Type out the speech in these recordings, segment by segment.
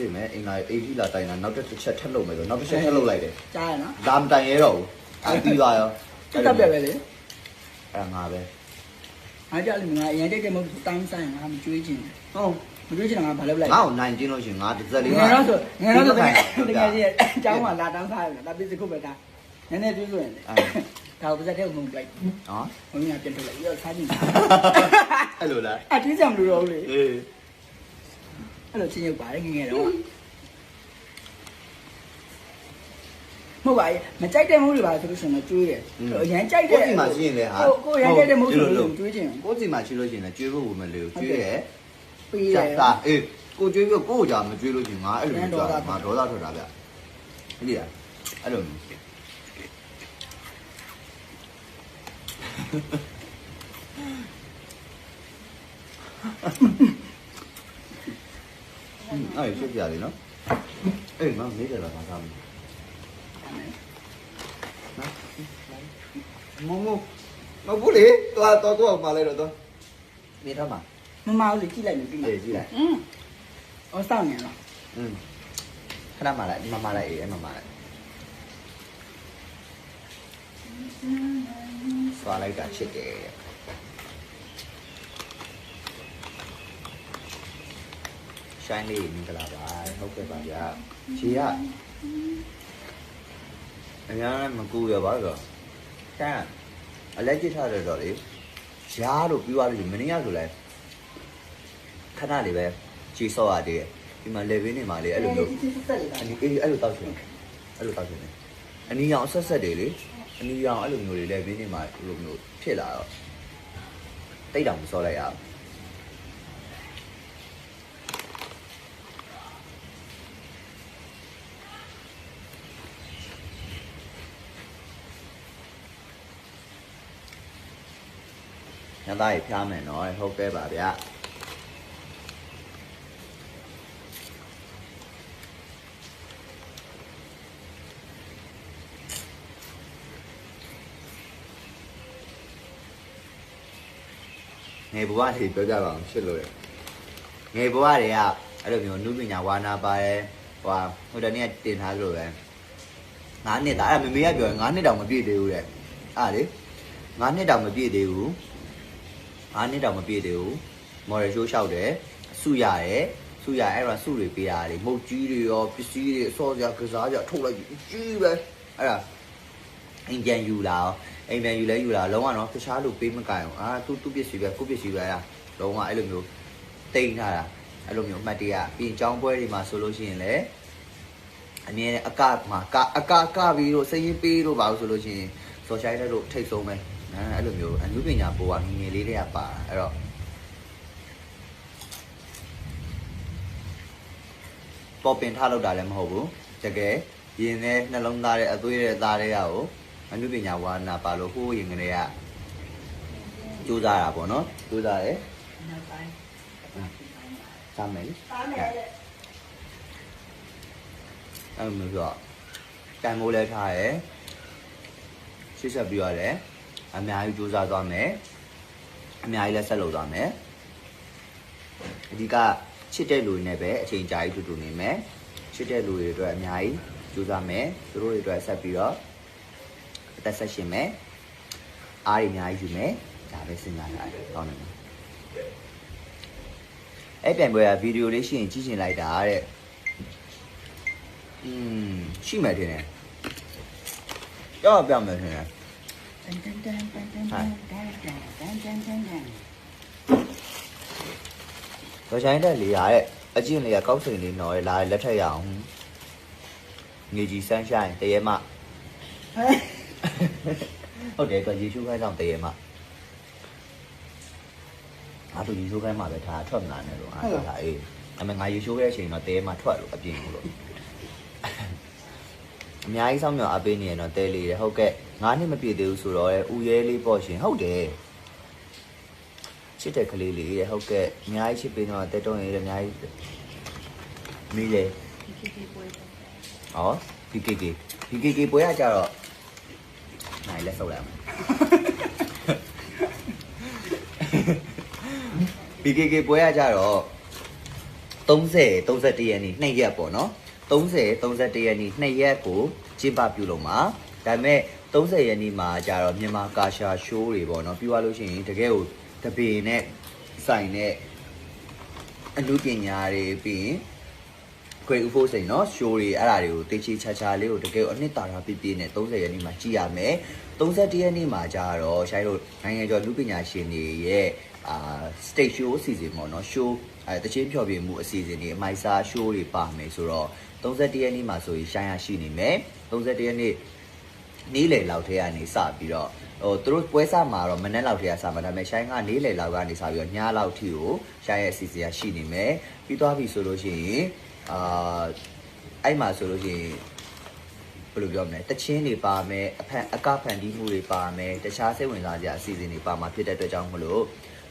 ပြင်မယ်အင်္ဂါအေးကြီးလာတိုင်တာနောက်တစ်ချက်ထပ်လုပ်မယ်ဆိုနောက်တစ်ချက်ထပ်လုပ်လိုက်တယ်ကြားရနော်ဒါမတိုင်ရတော့ဘူးအဲပြီးသွားရောတက်တက်ပဲပဲလေအဲငါပဲအားကြလို့ငါအရင်တက်တက်မဟုတ်တိုင်းဆိုင်ငါမကျွေးချင်ဟုတ်မကျွေးချင်တာငါဘာလုပ်လိုက်ငါ့ကိုနိုင်ကျင်းလို့ရှိရင်ငါတစ်စက်လေးငယ်တော့ဆိုငယ်တော့ဆိုတကယ်ဟုတ်တကဲ့ကယ်ကြီးအကြောင်းကလာတောင်းထားတယ်ဒါပစ္စည်းခုပဲဒါနည်းနည်းကျွေးဆိုရင်ဒါကိုပါစက်တဲ့ုံလိုက်နော်ဘုန်းကြီးကပြန်ထုတ်လိုက်ပြီးတော့စားကြည့်အဲ့လိုလားအတီးစံမလို့တော့လေအေးအဲ့လိုချင်းရုပ်ပါတယ်ငငယ်တော့မဟုတ်ပါဘူးမကြိုက်တဲ့မိုးတွေပါဆိုလို့ရှိ 一路穿住鬼嘅嘢佬啊！冇怪，咪仔爹冇话做上嚟追嘅，我人仔爹。我知嘛先嘅吓，我人仔。嘛先嚟先嚟追不回咪嚟追嘅，真系。我追个哥家咪追到前啊，一追，多大出大嘅，呢啲啊，一路。Ha. အဲ့လိုမျိုးအဲ့ရှင်းပြတယ်နော်အေးမမေးတယ်လားငါသားမမမမဘူးလေတော့တော့တော့မလဲတော့မေးထားမှာ မမဦးလေးကြည့်လိုက်မယ်ပြီး အေးကြည့်လိုက် อืมအော်စောင့်နေလား อืมခဏမှလိုက်ဒီမှာမှလိုက်အေးအဲ့မှာမှလိုက်ဆွာလိုက်တာချစ်တယ် ရှိုင်းလေးမင်္ဂလာပါဟုတ်ကဲ့ပါဗျာခြေကအများနဲ့မကူရပါတော့ကဲအလက်ကျစ်ထားတယ်တော့လေရှားလို့ပြီးသွားလို့မင်းရဆိုလဲခဏလေးပဲခြေဆော့ရသေးတယ်ဒီမှာလေဘင်းနေမှာလေအဲ့လိုမျိုးဆက်လေအနီအေးအဲ့လိုတောက်ချင်အဲ့လိုတောက်ချင်တယ်အနီရောင်ဆက်ဆက်တွေလေအနီရောင်အဲ့လိုမျိုးတွေလည်းဘင်းနေမှာအဲ့လိုမျိုးဖြစ်လာတော့တိတ်တောင်မစောလိုက်ရဘူး ညသားကြီးဖျားမယ်နော်ဟုတ်ကဲ့ပါဗျာငယ်ဘဝတွေပြောကြပါအောင်ရှစ်လို့ရငယ်ဘဝတွေကအဲ့လိုမျိုးနုပညာဝါနာပါတယ်ဟိုဟိုတနေ့တင်ထားလို့ပဲငါးနှစ်တာအဲ့မမေကပြောငါးနှစ်တောင်မပြည့်သေးဘူးတဲ့အဲ့လေငါးနှစ်တောင်မပြည့်သေးဘူး ငါးနှစ်တောင်မပြည့်သေးဘူးမော်ရရှိုးလျှောက်တယ်စုရတယ်စုရအဲ့တော့စုတွေပေးတာလေမုတ်ကြီးတွေရောပစ္စည်းတွေအစောစရာကစားကြထုတ်လိုက်ကြီးပဲအဲ့ဒါအင်ပြန်ယူလာအောင်အိမ်ပြန်ယူလဲယူလာလုံးဝတော့တခြားလူပေးမကင်အောင်အာသူသူပစ္စည်းပဲကိုပစ္စည်းပဲလားလုံးဝအဲ့လိုမျိုးတိန်ထားတာအဲ့လိုမျိုးအမှတ်တရပြီးရင်ចောင်းပွဲတွေမှာဆိုလို့ရှိရင်လည်းအမြဲအကမှာကအကကပြီးတော့စရင်ပေးလို့ပါလို့ဆိုလို့ရှိရင်စော်ချိုင်းတဲ့တို့ထိတ်ဆုံးပဲ အဲအဲ့လိုမျိုးအနုပညာပိုးကငငယ်လေးတွေကပါအဲ့တော့ပေါ်ပင်ထားလောက်တာလည်းမဟုတ်ဘူးတကယ်ရင်ထဲနှလုံးသားတဲ့အသွေးရဲ့သားတွေကကိုအနုပညာဝါနာပါလို့ဟိုးရင်ကလေးကကြိုးစားတာပေါ့နော်ကြိုးစားတယ်စားမယ်လေစားမယ်တဲ့အဲ့လိုမျိုးဆိုတော့တန်မိုးလဲထားရယ်ရှစ်ဆက်ပြီးရတယ် အများကြီးကြိုးစားသွားမယ်အများကြီးလည်းဆက်လုပ်သွားမယ်အဓိကချစ်တဲ့လူတွေနဲ့ပဲအချိန်ကြာကြီးတူတူနေမယ်ချစ်တဲ့လူတွေအတွက်အများကြီးကြိုးစားမယ်သူတို့တွေအတွက်ဆက်ပြီးတော့အသက်ဆက်ရှင်မယ်အားရအများကြီးယူမယ်ဒါပဲစဉ်းစားထားတယ်ကောင်းတယ်နော်အဲ့ပြန်ပွဲကဗီဒီယိုလေးရှိရင်ကြည့်ချင်လိုက်တာတဲ့อืมရှိမယ်ထင်တယ်ကြောက်ပြမယ်ထင်တယ် ရရှိုင်းတဲ့လေရတဲ့အကျင့်လေးကကောက်စိန်လေးနော်လာလက်ထက်ရအောင်ငေကြီးဆန်းရှိုင်းတရေမဟုတ်တယ်သူရေရှုခိုင်းဆောင်တရေမအားသူရေရှုခိုင်းမှာပဲထားထွက်မလာနဲ့လို့အားထားအေးအမေငါရေရှုခိုင်းတဲ့အချိန်တော့တရေမထွက်လို့အပြင်လို့ အများကြီးစောင့်မျှော်အားပေးနေရတော့တဲလေးတယ်ဟုတ်ကဲ့ငါးနှစ်မပြည့်သေးဘူးဆိုတော့ဥရဲလေးပေါ့ရှင်ဟုတ်တယ်ချစ်တဲ့ကလေးလေးတဲ့ဟုတ်ကဲ့အများကြီးချစ်ပေးတော့တဲတုံးရည်အများကြီးမိလေဟော PKK PKK ပွဲရကြတော့နိုင်လက်ဆုပ်လိုက်အောင် PKK ပွဲရကြတော့30 31ရက်နေ့2ရက်ပေါ့နော် 30 31ရက်နေ့2ရက်ကိုကျင်းပပြုလုပ်မှာဒါပေမဲ့30ရက်နေ့မှာကျတော့မြန်မာကာရှာရှိုးတွေပေါ့နော်ပြီးသွားလို့ရှိရင်တကယ်ကိုတပင်နဲ့ဆိုင်နဲ့အမှုပညာတွေပြီးရင်ခွေဥဖို့စိန်နော်ရှိုးတွေအဲ့ဒါတွေကိုတေချေချာချာလေးကိုတကယ်အနှစ်သာရပြည့်ပြည့်နဲ့30ရက်နေ့မှာကြည့်ရမယ်31ရက်နေ့မှာကျတော့ရှိုင်းတို့နိုင်ငံကျော်လူပညာရှင်တွေရဲ့အာ stage show အစီအစဉ်ပေါ့နော် show အဲတချင်းဖြော်ပြမှုအစီအစဉ်တွေအမိုက်စာ show တွေပါမယ်ဆိုတော့ 31ရက်နေ့မှာဆိုရင်ရှိုင်းရရှိနေမယ်31ရက်နေ့နေ့လယ်လောက်ထဲကနေစပြီးတော့ဟိုသူတို့ပွဲစားမှာတော့မနေ့လောက်ထဲကစမှာဒါပေမဲ့ရှိုင်းကနေ့လယ်လောက်ကနေစပြီးတော့ညလောက်ထိကိုရှိုင်းရဲ့အစီအစဉ်ကရှိနေမယ်ပြီးသွားပြီဆိုလို့ရှိရင်အာအဲ့မှာဆိုလို့ရှိရင်ဘယ်လိုပြောမလဲတချင်းတွေပါမယ်အဖန်အကဖန်တီးမှုတွေပါမယ်တခြားစိတ်ဝင်စားစရာအစီအစဉ်တွေပါမှာဖြစ်တဲ့အတွက်ကြောင့်မလို့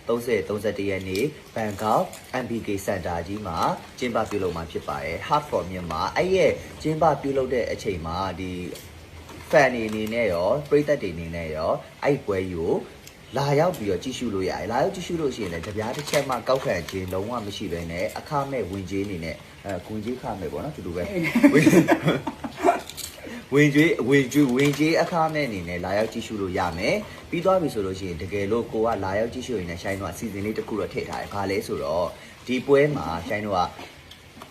30 31ရက်နေ့ဘန်ကောက် MBK Center ကြီးမှာကျင်းပပြုလုပ်မှာဖြစ်ပါတယ် Heart for မြန်မာအဲ့ရဲ့ကျင်းပပြုလုပ်တဲ့အချိန်မှာဒီ fan တွေအနေနဲ့ရောပရိသတ်တွေအနေနဲ့ရောအဲ့ပွဲကြီးကိုလာရောက်ပြီးတော့ကြည့်ရှုလို့ရတယ်လာရောက်ကြည့်ရှုလို့ရှိရင်လည်းကြပြားတစ်ချက်မှကောက်ခံခြင်းလုံးဝမရှိဘဲနဲ့အခမဲ့ဝင်ကြီးအနေနဲ့အဲကွန်ကြီးခမဲ့ပေါ့နော်တူတူပဲ ဝင်ကြီးဝင်ကြီးဝင်ကြီးအခမဲ့အနေနဲ့လာရောက်ကြည့်ရှုလို့ရမယ်ပြီးသွားပြီဆိုလို့ရှိရင်တကယ်လို့ကိုကလာရောက်ကြည့်ရှုရင်လည်းရှိုင်းတော့အစီအစဉ်လေးတစ်ခုတော့ထည့်ထားတယ်ဘာလဲဆိုတော့ဒီပွဲမှာရှိုင်းတော့က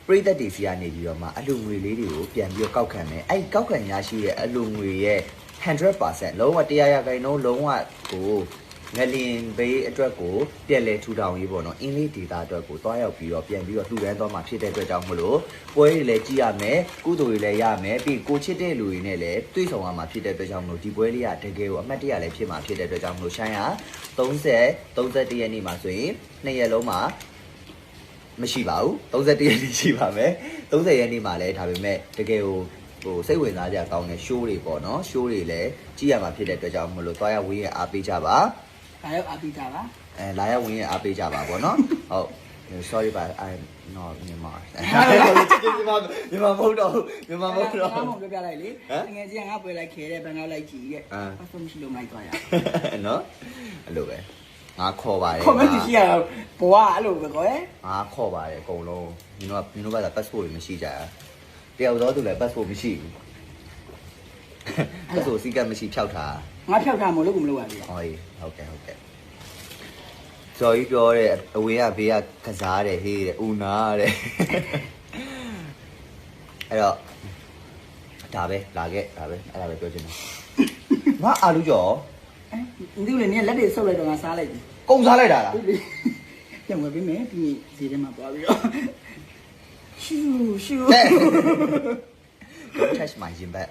ပရိသတ်တွေစီကနေပြီးတော့မှအလူငွေလေးတွေကိုပြန်ပြီးတော့ကောက်ခံမယ်အဲ့ဒီကောက်ခံရရှိတဲ့အလူငွေရဲ့100%လုံးဝတရားရခိုင်နှုန်းလုံးဝကို ငလင်ဘေးအတွက်ကိုပြန်လဲထူထောင်ရေးပေါ့နော်အင်းလေးဒေတာအတွက်ကိုတွားရောက်ပြီးတော့ပြန်ပြီးတော့လှူဒန်းသွားမှာဖြစ်တဲ့အတွက်ကြောင့်မလို့ပွဲတွေလည်းကြည့်ရမယ်ကုသိုလ်တွေလည်းရမယ်ပြီးကိုချစ်တဲ့လူတွေနဲ့လည်းတွေ့ဆုံရမှာဖြစ်တဲ့အတွက်ကြောင့်မလို့ဒီပွဲလေးကတကယ်ကိုအမှတ်တရလည်းဖြစ်မှာဖြစ်တဲ့အတွက်ကြောင့်မလို့ရှိုင်းရ30 31ရက်နေ့မှာဆိုရင်နှစ်ရက်လုံးမှာမရှိပါဘူး31ရက်နေ့ရှိပါမယ်30ရက်နေ့မှာလည်းဒါပေမဲ့တကယ်ကိုဟိုစိတ်ဝင်စားကြကောင်းတဲ့ show တွေပေါ့နော် show တွေလည်းကြည့်ရမှာဖြစ်တဲ့အတွက်ကြောင့်မလို့သွားရဝင်းရအားပေးကြပါ ဒါရောက်အပိတာပါအဲလာရဝင်းရအားပေးကြပါပေါ့နော်ဟုတ် sorry but i not Myanmar မြန်မာမဟုတ်တော့မြန်မာမဟုတ်တော့ငါမပြောပြလိုက်လေငယ်ချင်းငါပွဲလိုက်ခဲတဲ့ဘန်ကောက်လိုက်ကြည့်ရဲ့အာအဆုံးမရှိလို့မိုက်သွားရနော်အဲ့လိုပဲငါခေါ်ပါတယ်ခေါ်မကြည့်ရတော့ဘဝအဲ့လိုပဲကွယ်ငါခေါ်ပါတယ်အကုန်လုံးညီတို့ကညီတို့က passport တွေမရှိကြဘူးတယောက်တော့သူလည်း passport မရှိဘူး passport စီကမရှိဖြောက်ထား ငါဖြောက်ထားမလို့ကိုမလုပ်ရဘူးဟောကြီးဟုတ်ကဲ့ဟုတ်ကဲ့ဇော်ကြီးပြောတဲ့အဝေးကဘေးကကစားတယ်ဟေးတဲ့ဦးနာတဲ့အဲ့တော့ဒါပဲလာခဲ့ဒါပဲအဲ့ဒါပဲပြောချင်တယ်ငါအာလူကျော်ဒီလိုနဲ့လက်တွေဆုပ်လိုက်တော့ငါစားလိုက်ပြီကုံစားလိုက်တာလားပြန်ဝင်ပြီမယ်ပြီးစီထဲမှာပွားပြီးတော့ရှူရှူ Don't touch my gym bag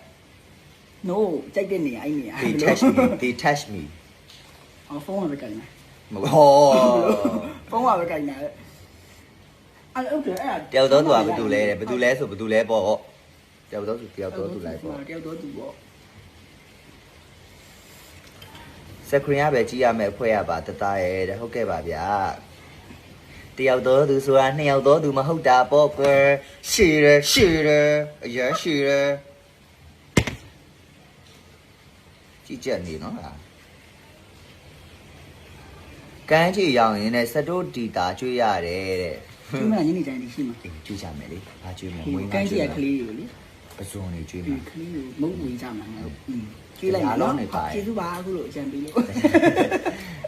no ကြိုက်တဲ့နေရာအဲ့နေရာ they touch me they touch me အော်ဖုန်းကပဲကြိုက်နေမဟုတ်ဖုန်းကပဲကြိုက်နေအဲ့ဟုတ်တယ်အဲ့တယောက်တော့သူကဘာတူလဲတဲ့ဘာတူလဲဆိုဘာတူလဲပေါ့တယောက်တော့သူတယောက်တော့သူလိုက်ပေါ့တယောက်တော့သူပေါ့စခရင်ကပဲကြည့်ရမယ်အဖွဲ့ရပါတတရဲ့တဲ့ဟုတ်ကဲ့ပါဗျာတယောက်တော့သူဆိုတာနှစ်ယောက်တော့သူမဟုတ်တာပေါ့ကွယ်ရှည်တယ်ရှည်တယ်အရင်ရှည်တယ် ကြည့်ချက်နေနော်ဟာကန်းချီရောင်ရင်နဲ့စတိုးဒီတာကျွေးရတယ်တဲ့ဒီမှာညနေတိုင်းရှိမှာအေးကျွေးကြမယ်လေဘာကျွေးမလဲဒီဝင်းကန်းကြီးကျွေးကမယ်ကလေးတွေလေပဇွန်တွေကျွေးဒီမှာကလေးတွေမုတ်ဝင်ကြမှာနော်อืมကျွေးလိုက်နော်ကျေးဇူးပါအခုလို့အကြံပေးလို့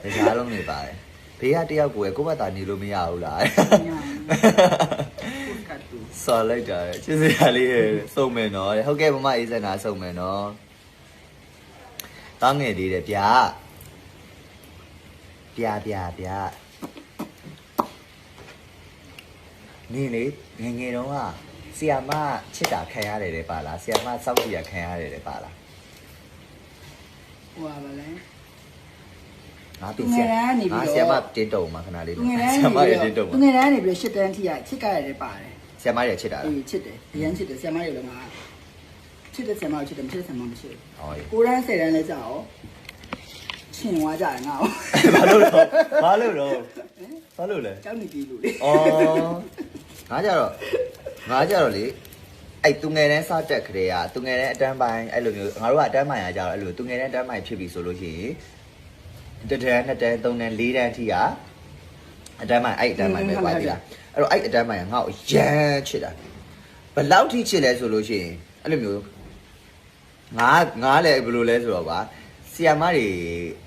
တရားလုံးနေပါတယ်ဘေးကတယောက်ကိုယ်ကိုယ့်ဘက်သာနေလို့မရဘူးလားကတ်တူဆော်လိုက်တာချစ်စရာလေးစုံမယ်နော်တဲ့ဟုတ်ကဲ့မမအေးစနာစုံမယ်နော် တောင်းငယ်လေးတဲ့ဗျာဗျာဗျာဗျာနေလေငယ်ငယ်တုန်းကဆီယာမချစ်တာခံရတယ်တဲ့ပါလားဆီယာမစောက်ကြည့်ရခံရတယ်တဲ့ပါလားဟိုပါလဲငါပြင်ဆီယာငါဆီယာမတင်းတုံမှာခဏလေးသူငယ်တန်းဆီယာမရတင်းတုံသူမှာငယ်တန်းနေပြီးရှစ်တန်းထိရချစ်ကြရတယ်ပါတယ်ဆီယာမရချစ်တာလားအေးချစ်တယ်အရင်ချစ်တယ်ဆရာမတွေလည်းငါ ချစ်တဲ့ဆရာမကိုချစ်တယ်မချစ်တဲ့ဆရာမမရှိဟောရေဘူးကိုရန်းဆယ်တန်းလဲကြာရောရှင်သွားကြတယ်ငါ့ကိုဘာလို့တော့ဘာလို့တော့ဘာလို့လဲကြောက်နေပြီလို့လေအော်ငါကြတော့ငါကြတော့လေအဲ့သူငယ်တန်းစတက်ခရေကသူငယ်တန်းအတန်းပိုင်းအဲ့လိုမျိုးငါတို့ကအတန်းပိုင်းရကြတော့အဲ့လိုသူငယ်တန်းအတန်းပိုင်းဖြစ်ပြီဆိုလို့ရှိရင်တစ်တန်းနှစ်တန်းသုံးတန်းလေးတန်းအထိကအတန်းမိုင်အဲ့အတန်းမိုင်ပဲကွာဒီလားအဲ့တော့အဲ့အတန်းမိုင်ကငါ့ကိုရမ်းချစ်တာဘယ်လောက်ထိချစ်လဲဆိုလို့ရှိရင်အဲ့လိုမျိုး ငါငါလည်းဘယ်လိုလဲဆိုတော့ကွာဆီယမတွေ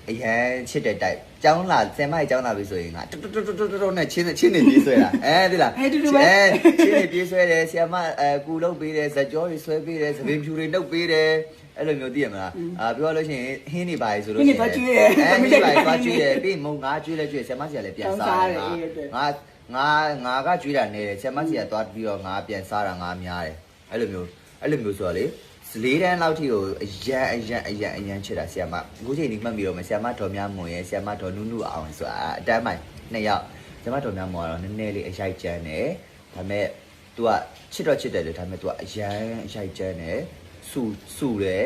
အရန်ချစ်တဲ့တိုက်ကျောင်းလာဆင်မကြီးကျောင်းလာပြီဆိုရင်ငါတွတ်တွတ်တွတ်တွတ်တွတ်နဲ့ချင်းချင်းနေပြေးဆွဲတာအဲဒီလားအဲတူတူပဲအဲချင်းနေပြေးဆွဲတယ်ဆီယမအဲကူလုပ်ပေးတယ်ဇက်ကြောတွေဆွဲပေးတယ်သပင်ဖြူတွေနှုတ်ပေးတယ်အဲ့လိုမျိုးသိရမလားအာပြောရလို့ရှိရင်ဟင်းနေပါလေဆိုလို့ဟင်းနေသွားကျွေးတယ်အဲဟင်းနေပါလေသွားကျွေးတယ်ပြီးမုံငါကျွေးလဲကျွေးဆီယမစီကလည်းပြန်စားပြန်စားတယ်တယ်အေးဟုတ်တယ်ငါငါငါကကျွေးတာနေတယ်ဆီယမစီကသွားပြီးတော့ငါပြန်စားတာငါများတယ်အဲ့လိုမျိုးအဲ့လိုမျိုးဆိုတော့လေ လေးတန်းလောက်ထိကိုအရန်အရန်အရန်အရန်ချစ်တာဆီယမအခုချိန်ဒီမှတ်ပြီးတော့မဆီယမတော်များမွန်ရဲ့ဆီယမတော်နုနုအောင်ဆိုတာအတန်းမိုင်နှစ်ယောက်ဆီယမတော်များမွန်ကတော့နည်းနည်းလေးအရိုက်ကျန်းတယ်ဒါပေမဲ့ तू ကချစ်တော့ချစ်တယ်လေဒါပေမဲ့ तू ကအရန်အရိုက်ကျန်းတယ်စူစူတယ်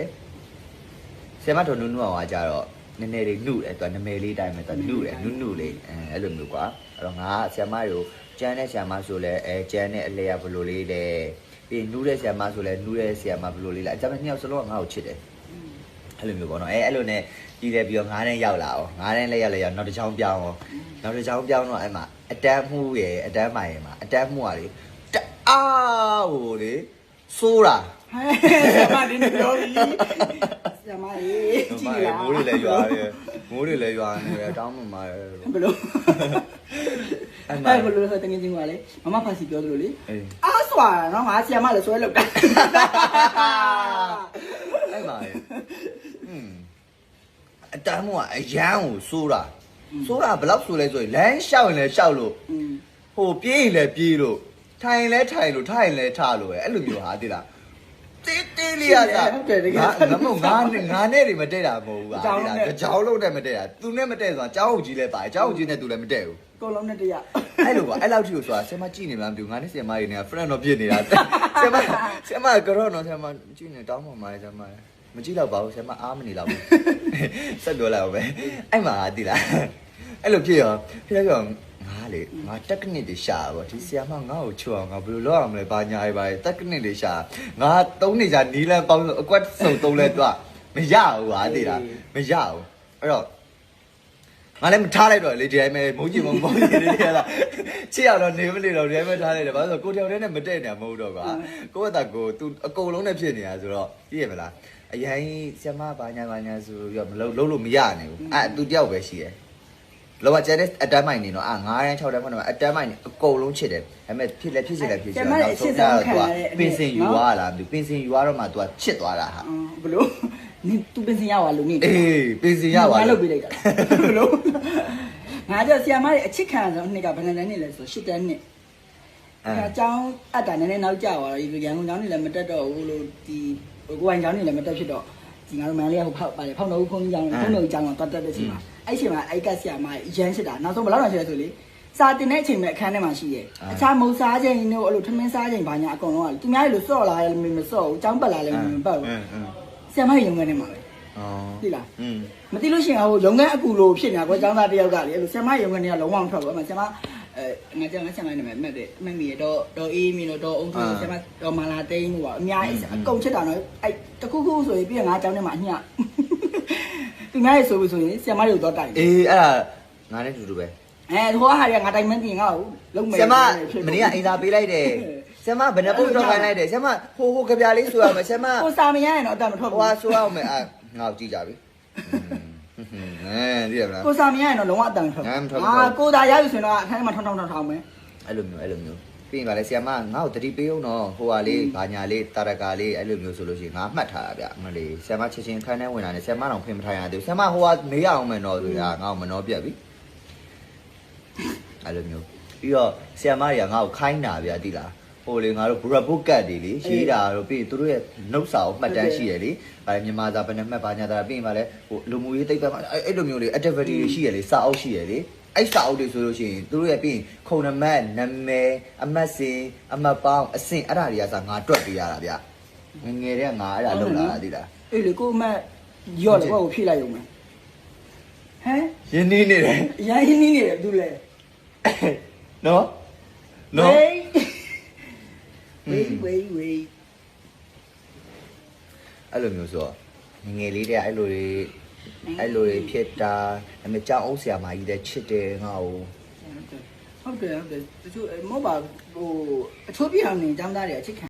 ဆီယမတော်နုနုအောင်ကကြတော့နည်းနည်းလေးနှုတယ် तू ကနမဲလေးတိုင်းပဲ तू နှုတယ်နုနုလေးအဲအဲ့လိုမျိုးကွာအဲ့တော့ငါဆီယမတွေကိုကျန်းတဲ့ဆီယမဆိုလဲအဲကျန်းတဲ့အလဲရဘယ်လိုလေးလဲ ပြီးနှူးတဲ့ဆီယမဆိုလဲနှူးတဲ့ဆီယမဘယ်လိုလေးလဲအကြမ်းနှစ်ယောက်စလုံးကငါ့ကိုချစ်တယ်အဲ့လိုမျိုးပေါ့နော်အဲအဲ့လိုနဲ့ကြီးတယ်ပြီးတော့ငားတန်းရောက်လာအောင်ငားတန်းလည်းရောက်လဲရောက်နောက်တစ်ချောင်းပြောင်းအောင်နောက်တစ်ချောင်းပြောင်းတော့အဲ့မှာအတန်းမှုရယ်အတန်းမိုင်ရယ်မှာအတန်းမှုကလေတအားဟိုလေစိုးတာဟဲ့ဆရာမဒီနေ့ပြောပြီဆရာမရေးကြည့်လားမိုးတွေလည်းရွာတယ်မိုးတွေလည်းရွာနေတယ်တောင်းမှမှာတယ်ဘယ်လို အဲ့ဘယ်လိုလဲဆိုတငင်းချင်းကလေမမဖာစီပြောသလိုလေအားစွာနော်ငါဆီယမလည်းဆွဲလောက်တာအဲ့မှာလေอืมအတမ်းမကအရန်ကိုစိုးတာစိုးတာဘယ်လောက်ဆိုလဲဆိုရင်လမ်းလျှောက်ရင်လည်းလျှောက်လို့ဟိုပြေးရင်လည်းပြေးလို့ထိုင်ရင်လည်းထိုင်လို့ထားရင်လည်းထားလို့ပဲအဲ့လိုမျိုးဟာတိလားတေးတေးလေးရတာဟုတ်တယ်တကယ်ငါမငါငါနဲ့တွေမတည့်တာမဟုတ်ဘူးကွာကြောင်လုံးနဲ့မတည့်တာ तू နဲ့မတည့်ဆိုတာကြောင်ဟုတ်ကြီးလဲပါတယ်ကြောင်ဟုတ်ကြီးနဲ့ तू လည်းမတည့်ဘူး ကိုလုံးနဲ့တရအဲ့လိုပါအဲ့လောက်ထိကိုဆိုတာဆင်မကြည့်နေမှမသိဘူးငါနဲ့ဆင်မတွေနဲ့ friend တော့ဖြစ်နေတာဆင်မဆင်မကတော့တော့ဆင်မကြည့်နေတောင်းမှမှာဆင်မမကြည့်တော့ပါဘူးဆင်မအားမနေတော့ဘူးဆက်ပြောလိုက်အောင်ပဲအဲ့မှာတိလားအဲ့လိုဖြစ်ရောဖြစ်တော့ငါလေငါတက်ကနစ်တွေရှာပါဒီဆရာမငါ့ကိုချွတ်အောင်ငါဘယ်လိုလုပ်အောင်လဲဘာညာရေးပါတက်ကနစ်တွေရှာငါသုံးနေကြနီးလန်းပေါင်းအကွက်စုံသုံးလဲတော့မရဘူးဟာတိလားမရဘူးအဲ့တော့ ငါလည်းမထားလိုက်တော့လေဒီတိုင်းပဲမုန်းကြည့်မုန်းပေါ့နေတယ်ကလားချစ်ရတော့နေမနေတော့ဒီတိုင်းပဲထားလိုက်တယ်ဘာလို့လဲဆိုကိုတယောက်တည်းနဲ့မတည့်နေတာမဟုတ်တော့ကွာကိုယ့်အတကို तू အကုန်လုံးနဲ့ဖြစ်နေတာဆိုတော့သိရမလားအရင်ဆရာမဘာညာဘာညာဆိုပြီးတော့မလုံးလုံးလို့မရနိုင်ဘူးအဲ့ तू တယောက်ပဲရှိတယ်လောကကျန်တဲ့အတန်းမိုင်နေတော့အာ9ရန်6တန်းဖက်တော့အတန်းမိုင်နေအကုန်လုံးချစ်တယ်ဒါပေမဲ့ဖြစ်လဲဖြစ်စီလဲဖြစ်စီတော့နောက်ဆုံးတော့ तू ပင်စင်ယူသွားလား तू ပင်စင်ယူသွားတော့မှ तू ချစ်သွားတာဟာ ဘယ်လို နင်သူပင်စင်ရပါလို့နင်အေးပင်စင်ရပါငါလားလုပ်ပေးလိုက်တာဘယ်လိုငါကြောက်ဆရာမရဲ့အချစ်ခံရဆုံးနှစ်ကဘယ်နှစ်တန်းနှစ်လဲဆိုရှစ်တန်းနှစ်အဲအဲအကြောင်းအပ်တာနည်းနည်းနောက်ကျသွားတော့ဒီရန်ကုန်ကျောင်းနေလည်းမတက်တော့ဘူးလို့ဒီကိုယ်ပိုင်ကျောင်းနေလည်းမတက်ဖြစ်တော့ဒီငါတို့မန်လေးကဟိုဖောက်ပါတယ်ဖောက်တော့ဘုန်းကြီးကျောင်းဘုန်းတော်ကြီးကျောင်းတော့တက်တဲ့ချိန်မှာအဲ့ချိန်မှာအဲ့ကဆရာမရမ်းဖြစ်တာနောက်ဆုံးဘယ်လောက်တောင်ရှိလဲဆိုလေစာတင်တဲ့အချိန်မှာအခန်းထဲမှာရှိတယ်အခြားမုံစားချိန်တို့အဲ့လိုထမင်းစားချိန်ဘာညာအကုန်လုံးကသူများတွေလို့စော့လာတယ်မစော့ဘူးကျောင်းပတ်လာလည်းမပတ်ဘူးအင်းအင်း ဆရာမရုံငန်းထဲမှာပဲအော်သိလားอืมမသိလို့ရှိရင်ဟိုရုံငန်းအကူလိုဖြစ်နေတာကွယ်ကျောင်းသားတယောက်ကလေအဲ့လိုဆရာမရုံငန်းတွေကလုံးဝမထွက်ဘူးအဲ့မှာဆရာမအဲငါကြောင့်ငါဆရာမနာမည်မှတ်တယ်မှတ်မိရတော့တော့အေးမီတော့တော့အုံးကြီးဆရာမတော့မာလာတိန်တို့ကအများကြီးအကုန်ချစ်တာနော်အဲ့တခုခုဆိုရင်ပြီးရင်ငါကျောင်းထဲမှာအညသူများရေဆိုလို့ဆိုရင်ဆရာမတွေကိုတော့တိုင်အေးအဲ့ဒါငါနဲ့တူတူပဲအဲဟိုဟာတွေကငါတိုင်မန်းတင်ငါ့ကိုလုံးမယ်ဆရာမမနေ့ကအိမ်သာပေးလိုက်တယ် ဆရာမဘယ်နှပုတ်တော့ခိုင်းလိုက်တယ်ဆရာမဟိုဟိုကြပြလေးဆိုရမယ်ဆရာမကိုစာမရရင်တော့အတန်မထွက်ဟိုဘူးဟာဆိုရအောင်မယ်အာငါ့ကိုကြည့်ကြပြီအဲဒီရမလားကိုစာမရရင်တော့လုံးဝအတန်မထွက်ငါမထွက်ဘူးအာကိုသာရပြီဆိုရင်တော့အခန်းထဲမှာထောင်းထောင်းထောင်းထောင်းမယ်အဲ့လိုမျိုးအဲ့လိုမျိုးပြီးရင်ဗာလေဆရာမငါ့ကိုတတိပေးအောင်တော့ဟိုဟာလေးဘာညာလေးတာရကာလေးအဲ့လိုမျိုးဆိုလို့ရှိရင်ငါမှတ်ထားတာဗျမလေးဆရာမချက်ချင်းခိုင်းနေဝင်လာတယ်ဆရာမတော့ဖင်မထိုင်ရသေးဘူးဆရာမဟိုဟာမေးရအောင်မယ်တော့ဆိုတာငါ့ကိုမနှောပြက်ပြီအဲ့လိုမျိုးပြီးတော့ဆရာမတွေကငါ့ကိုခိုင်းတာဗျတိလား ဟိုလေငါတို့ bra book ကတ်တွေလေရေးတာတော့ပြီးသူတို့ရဲ့နှုတ်စာကိုမှတ်တမ်းရှိရလေဗာလေမြန်မာစာဘယ်နှမှတ်ဘာညာတာပြီးရင်ဗာလေဟိုလူမှုရေးတိတ်ပတ်မှာအဲ့အဲ့လိုမျိုးလေ activity တွေရှိရလေစာအုပ်ရှိရလေအဲ့စာအုပ်တွေဆိုလို့ရှိရင်သူတို့ရဲ့ပြီးရင်ခုံနမတ်နာမည်အမတ်စင်အမတ်ပေါင်းအဆင့်အဲ့ဒါတွေကစာငါတွက်ပေးရတာဗျငယ်ငယ်တည်းကငါအဲ့ဒါလုပ်လာတာတိလားအေးလေကိုအမတ်ရော့လေကိုယ့်ကိုဖြည့်လိုက်ရုံပဲဟမ်ရင်းနှီးနေတယ်အရင်ရင်းနှီးနေတယ်ဘူးလေနော်နော် ဝေးဝေးဝေးအဲ့လိုမျိုးဆိုတော့ငယ်ငယ်လေးတည်းအဲ့လိုတွေအဲ့လိုတွေဖြစ်တာဒါပေမဲ့ကြောင်အုပ်ဆရာမကြီးတဲ့ချစ်တယ်ငါ့ကိုဟုတ်တယ်ဟုတ်တယ်တချို့မဟုတ်ပါဟိုအချိုးပြအောင်နေចောင်းသားတွေအချစ်ခံ